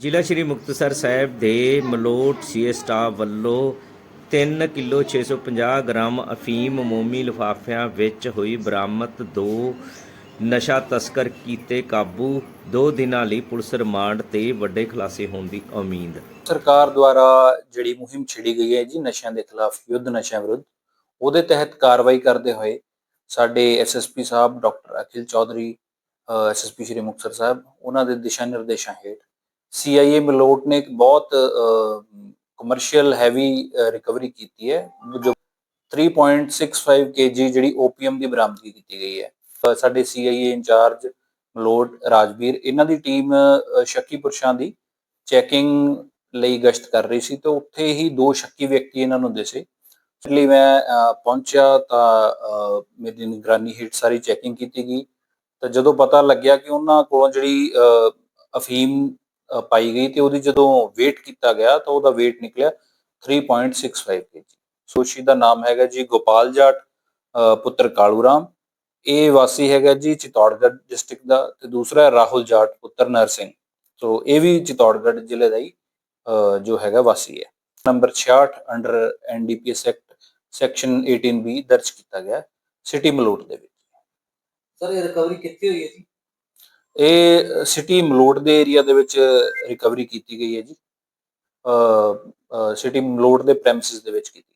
ਜ਼ਿਲ੍ਹਾ ਸ਼੍ਰੀ ਮੁਕਤਸਰ ਸਾਹਿਬ ਦੇ Malout CA staff ਵੱਲੋਂ 3 ਕਿਲੋ 650 ਗ੍ਰਾਮ ਅਫੀਮ ਮੋਮੀ ਲਿਫਾਫਿਆਂ ਵਿੱਚ ਹੋਈ ਬਰਾਮਦ ਦੋ ਨਸ਼ਾ ਤਸਕਰ ਕੀਤੇ ਕਾਬੂ, ਦੋ ਦਿਨਾਂ ਲਈ ਪੁਲਿਸ ਰਿਮਾਂਡ ਤੇ ਵੱਡੇ ਖੁਲਾਸੇ ਹੋਣ ਦੀ ਉਮੀਦ। ਸਰਕਾਰ ਦੁਆਰਾ ਜਿਹੜੀ ਮੁਹਿੰਮ ਛੇੜੀ ਗਈ ਹੈ ਜੀ ਨਸ਼ਿਆਂ ਦੇ ਖਿਲਾਫ, ਯੁੱਧ ਨਸ਼ਿਆਂ ਵਿਰੁੱਧ, ਉਹਦੇ ਤਹਿਤ ਕਾਰਵਾਈ ਕਰਦੇ ਹੋਏ ਸਾਡੇ SSP sahib doctor Akhil Chaudhary SSP Shri Muktsar Sahib, ਉਹਨਾਂ ਦੇ ਦਿਸ਼ਾ ਨਿਰਦੇਸ਼ਾਂ ਹੇਠ ਸੀਆਈਏ ਮਲੋਟ ਨੇ ਇੱਕ ਬਹੁਤ ਕਮਰਸ਼ੀਅਲ ਹੈਵੀ ਰਿਕਵਰੀ ਕੀਤੀ ਹੈ ਜੋ 3.65 ਕੇਜੀ ਜਿਹੜੀ ਓਪੀਐਮ ਦੀ ਬਰਾਮਦਗੀ ਕੀਤੀ ਗਈ ਹੈ ਸਾਡੇ ਸੀਆਈਏ ਇੰਚਾਰਜ ਮਲੋਟ ਰਾਜਵੀਰ ਇਹਨਾਂ ਦੀ ਟੀਮ ਸ਼ੱਕੀ ਪੁਰਸ਼ਾਂ ਦੀ ਚੈਕਿੰਗ ਲਈ ਗਸ਼ਤ ਕਰ ਰਹੀ ਸੀ ਤੇ ਉੱਥੇ ਹੀ ਦੋ ਸ਼ੱਕੀ ਵਿਅਕਤੀ ਇਹਨਾਂ ਨੂੰ ਦਿਸੇ ਲਈ ਮੈਂ ਪਹੁੰਚਿਆ ਤਾਂ ਮੇਰੀ ਨਿਗਰਾਨੀ ਹੇਠ ਸਾਰੀ ਚੈਕਿੰਗ ਕੀਤੀ ਗਈ ਤਾਂ ਜਦੋਂ ਪਤਾ ਲੱਗਿਆ ਕਿ ਉਹਨਾਂ ਕੋਲੋਂ ਜਿਹੜੀ ਅਫੀਮ ਪਾਈ ਗਈ ਤੇ ਉਹਦੀ ਜਦੋਂ weight ਕੀਤਾ ਗਿਆ ਤਾਂ ਉਹਦਾ weight ਨਿਕਲਿਆ 3.65 kg ਸੋਸ਼ੀ ਦਾ ਨਾਮ ਹੈਗਾ ਜੀ ਗੋਪਾਲ ਜਾਟ ਪੁੱਤਰ ਕਾਲੂ ਰਾਮ ਇਹ ਵਾਸੀ ਹੈਗਾ ਜੀ ਚਿਤੌੜਗੜ੍ਹ ਡਿਸਟ੍ਰਿਕਟ ਦਾ ਤੇ ਦੂਸਰਾ ਰਾਹੁਲ ਜਾਟ, ਪੁੱਤਰ ਨਰ ਸਿੰਘ ਸੋ ਇਹ ਵੀ ਚਿਤੌੜਗੜ੍ਹ ਜ਼ਿਲ੍ਹੇ ਦਾ ਹੀ ਜੋ ਹੈਗਾ ਵਾਸੀ ਹੈ। Number 66 under NDPS act section 18 B ਦਰਜ ਕੀਤਾ ਗਿਆ ਸਿਟੀ ਮਲੋਟ ਦੇ ਵਿੱਚ। ਸਰ ਇਹ ਰਿਕਵਰੀ ਕਿੱਥੇ ਹੋਈ ਹੈ ਜੀ? ਇਹ ਸਿਟੀ ਮਲੋਟ ਦੇ ਏਰੀਆ ਦੇ ਵਿੱਚ ਰਿਕਵਰੀ ਕੀਤੀ ਗਈ ਹੈ ਜੀ। ਸਿਟੀ ਮਲੋਟ ਦੇ ਪ੍ਰੈਮਿਸਿਸ ਦੇ ਵਿੱਚ ਕੀਤੀ